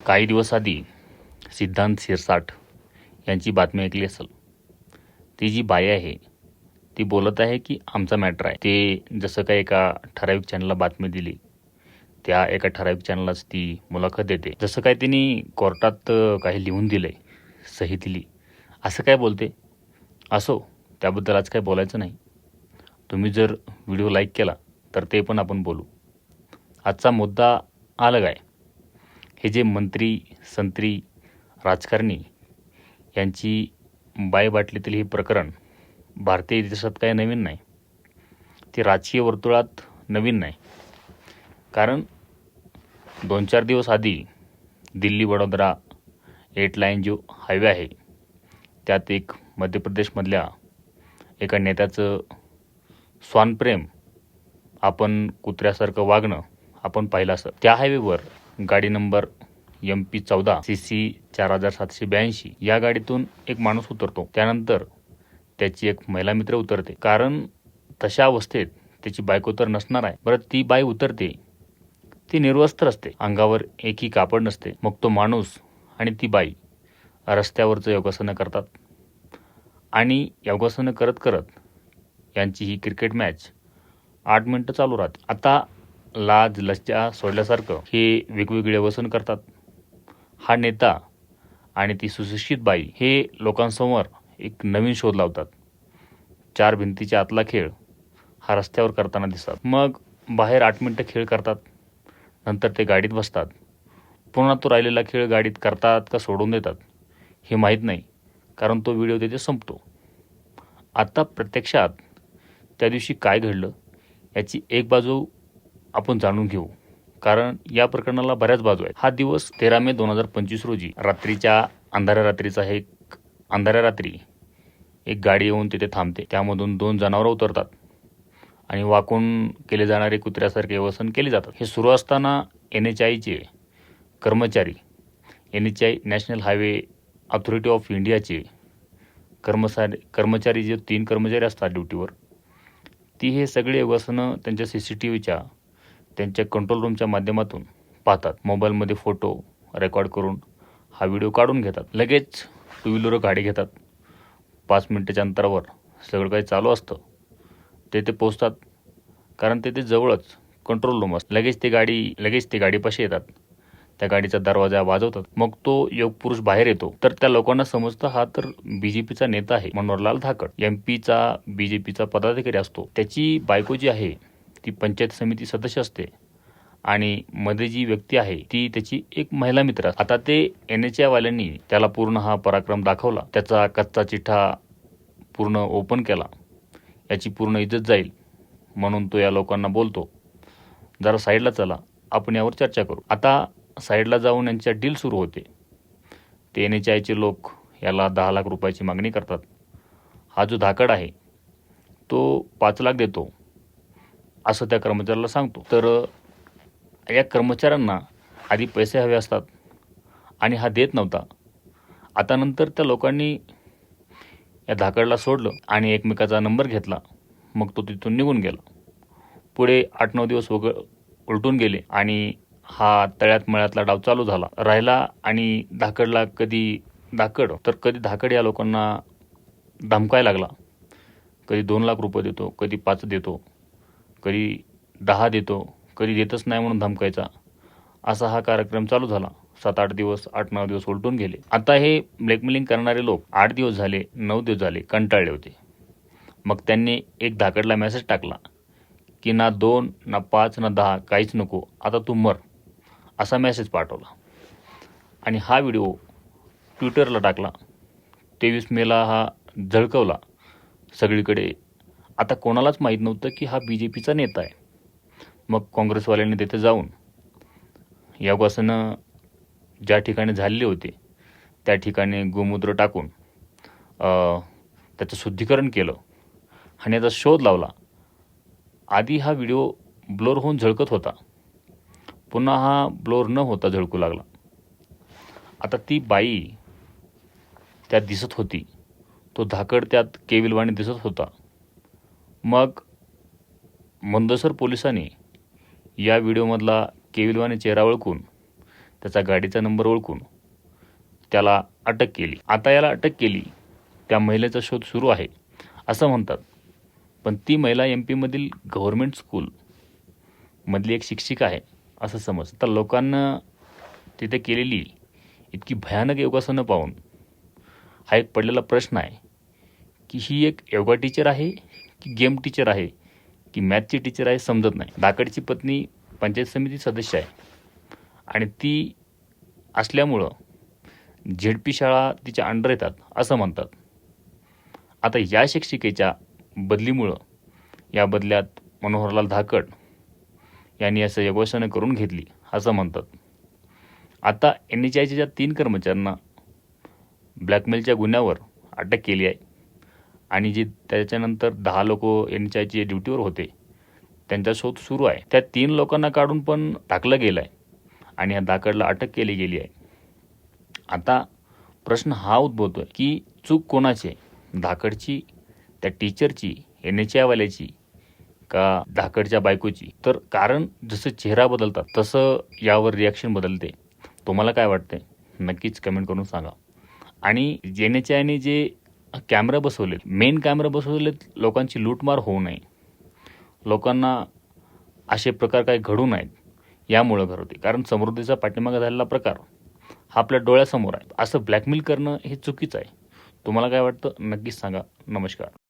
काही दिवस आधी सिद्धांत शिरसाट यांची बातमी ऐकली असेल. ती जी बाई आहे ती बोलत आहे की आमचा मॅटर आहे. ते जसं काही एका ठराविक चॅनलला बातमी दिली त्या एका ठराविक चॅनललाच ती मुलाखत देते. जसं काय तिने कोर्टात काही लिहून दिलंय सही दिली असं काय बोलते? असो त्याबद्दल आज काय बोलायचं नाही. तुम्ही जर व्हिडिओ लाईक केला तर ते पण आपण बोलू. आजचा मुद्दा अलग आहे. हे जे मंत्री संत्री राजकारणी यांची बायबाटलीतील हे प्रकरण भारतीय इतिहासात काय नवीन नाही ते राजकीय वर्तुळात नवीन नाही. कारण दोन चार दिवस आधी दिल्ली वडोदरा एट लाईन जो हायवे आहे त्यात एक मध्य प्रदेशमधल्या एका नेत्याचं स्वानप्रेम आपण कुत्र्यासारखं वागणं आपण पाहिलं असं. त्या हायवेवर गाडी नंबर एम पी चौदा सी सी चार हजार सातशे ब्याऐंशी. या गाडीतून एक माणूस उतरतो. त्यानंतर त्याची एक महिला मित्र उतरते. कारण तशा अवस्थेत त्याची बायको तर नसणार आहे. बरं ती बाई उतरते. ती निर्वस्त्र असते अंगावर एकही कापड नसते. मग तो माणूस आणि ती बाई रस्त्यावरचं योगासनं करतात. आणि योगासनं करत करत यांची ही क्रिकेट मॅच आठ मिनटं चालू राहते. आता लाज लज्जा सोडल्यासारखं हे वेगवेगळे वसन करतात. हा नेता आणि ती सुशिक्षित बाई हे लोकांसमोर एक नवीन शोध लावतात. चार भिंतीच्या आतला खेळ हा रस्त्यावर करताना दिसतात. मग बाहेर आठ मिनटं खेळ करतात. नंतर ते गाडीत बसतात. पुन्हा तो राहिलेला खेळ गाडीत करतात का सोडून देतात हे माहीत नाही कारण तो व्हिडिओ तिथे संपतो. आता प्रत्यक्षात त्या दिवशी काय घडलं याची एक बाजू आपण जाणून घेऊ. कारण या प्रकरणाला बऱ्याच बाजू आहेत. हा दिवस तेरा मे दोन हजार पंचवीस रोजी रात्रीच्या अंधाऱ्या रात्रीचा हे एक अंधाऱ्या रात्री एक गाडी येऊन तिथे थांबते. त्यामधून दोन जनावरं उतरतात आणि वाकून केले जाणारे कुत्र्यासारखे वसन केले जातात. हे सुरू असताना एन एच आयचे कर्मचारी N H I National Highway Authority of इंडियाचे कर्मचारी कर्मचारी जे तीन कर्मचारी असतात ड्युटीवर ती हे सगळे व्यसनं त्यांच्या सी सी टी व्हीच्या त्यांच्या कंट्रोल रूमच्या माध्यमातून पाहतात. मोबाईलमध्ये फोटो रेकॉर्ड करून हा व्हिडिओ काढून घेतात. लगेच टू व्हीलर गाडी घेतात. पाच मिनिटाच्या अंतरावर सगळं काही चालू असतं. ते ते पोचतात कारण ते ते जवळच कंट्रोल रूम असतं. लगेच ती गाडी लगेच ती गाडीपाशी येतात. त्या गाडीचा दरवाजा वाजवतात. मग तो योगपुरुष बाहेर येतो. तर त्या लोकांना समजतं हा तर बीजेपीचा नेता आहे मनोहरलाल धाकड. एम पीचा बीजेपीचा पदाधिकारी असतो. त्याची बायको जी आहे ती पंचायत समिती सदस्य असते आणि मध्ये जी व्यक्ती आहे ती त्याची एक महिला मित्र आता ते एन एच वाल्यांनी त्याला पूर्ण हा पराक्रम दाखवला. त्याचा कच्चा चिठ्ठा पूर्ण ओपन केला. याची पूर्ण इज्जत जाईल म्हणून तो या लोकांना बोलतो. जरा साईडला चला. आपण यावर चर्चा करू. आता साईडला जाऊन यांच्या डील सुरू होते. ते एन एच आयचे लोक याला दहा लाख रुपयाची मागणी करतात. हा जो धाकड आहे तो पाच लाख देतो. असं त्या कर्मचाऱ्याला सांगतो. तर या कर्मचाऱ्यांना आधी पैसे हवे असतात आणि हा देत नव्हता. आता नंतर त्या लोकांनी या धाकडला सोडलं आणि एकमेकाचा नंबर घेतला. मग तो तिथून निघून गेला. पुढे आठ नऊ दिवस वग उलटून गेले आणि हा तळ्यात मळ्यातला डाव चालू झाला. राहिला आणि धाकडला कधी धाकड तर कधी धाकड या लोकांना धमकायला लागला. कधी दोन लाख रुपये देतो कधी पाच देतो. कधी दहा देतो कधी देतच नाही म्हणून धमकायचा. असा हा कार्यक्रम चालू झाला. सात आठ दिवस आठ नऊ दिवस उलटून गेले. आता हे ब्लॅकमेलिंग करणारे लोक आठ दिवस झाले नऊ दिवस झाले कंटाळले होते. मग त्यांनी एक धाकडला मेसेज टाकला की ना दोन ना पाच ना दहा काहीच नको आता तू मर असा मेसेज पाठवला. आणि हा व्हिडिओ ट्विटरला टाकला. तेवीस मेला हा झळकवला. सगळीकडे आता कोणालाच माहीत नव्हतं की हा बी जे पीचा नेता आहे. मग काँग्रेसवाल्यांनी तिथे जाऊन योगासनं ज्या ठिकाणी झालेले होते त्या ठिकाणी गोमूत्र टाकून त्याचं शुद्धीकरण केलं आणि याचा शोध लावला. आधी हा व्हिडिओ ब्लोर होऊन झळकत होता. पुन्हा हा ब्लोर न होता झळकू लागला. आता ती बाई त्यात दिसत होती. तो धाकड त्यात केविलवाणी दिसत होता. मग मंदसर पोलिसांनी या व्हिडिओमधला केविलवाने चेहरा ओळखून त्याचा गाडीचा नंबर ओळखून त्याला अटक केली. आता याला अटक केली त्या महिलेचा शोध सुरू आहे असं म्हणतात. पण ती महिला एम पीमधील गव्हर्मेंट स्कूल मधली एक शिक्षिका आहे असं समज तर लोकांना तिथे केलेली इतकी भयानक योगासनं पाहून हा एक पडलेला प्रश्न आहे की ही एक योगा टीचर आहे की गेम टीचर आहे की मॅथची टीचर आहे समजत नाही. दाकडची पत्नी पंचायत समिती सदस्य आहे. आणि ती असल्यामुळं झेड पी शाळा तिच्या अंडर येतात असं म्हणतात. आता या शिक्षिकेच्या बदलीमुळं या बदल्यात मनोहरलाल धाकड यांनी असं योगासनं करून घेतली असं म्हणतात. आता एन एच आयच्या ज्या तीन कर्मचाऱ्यांना ब्लॅकमेलच्या गुन्ह्यावर अटक केली आहे आणि जे त्याच्यानंतर दहा लोक एन एच आयचे ड्युटीवर होते त्यांचा शोध सुरू आहे. त्या तीन लोकांना काढून पण टाकलं गेलं आहे आणि या दाकडला अटक केली गेली आहे. आता प्रश्न हा उद्भवतो आहे की चूक कोणाची आहे? धाकडची त्या टीचरची एन एच आयवाल्याची का धाकडच्या बायकोची? तर कारण जसं चेहरा बदलतात तसं यावर रिॲक्शन बदलते. तुम्हाला काय वाटते नक्कीच कमेंट करून सांगा. आणि एन एच आयने जे कॅमेरा बसवलेत. मेन कॅमेरा बसवलेत लोकांची लूटमार होऊ नये. लोकांना असे प्रकार काही घडू नयेत यामुळं घडवते कारण समृद्धीचा पाठीमागे झालेला प्रकार हा आपल्या डोळ्यासमोर आहे. असं ब्लॅकमेल करणं हे चुकीचं आहे. तुम्हाला काय वाटतं? नक्कीच सांगा. नमस्कार.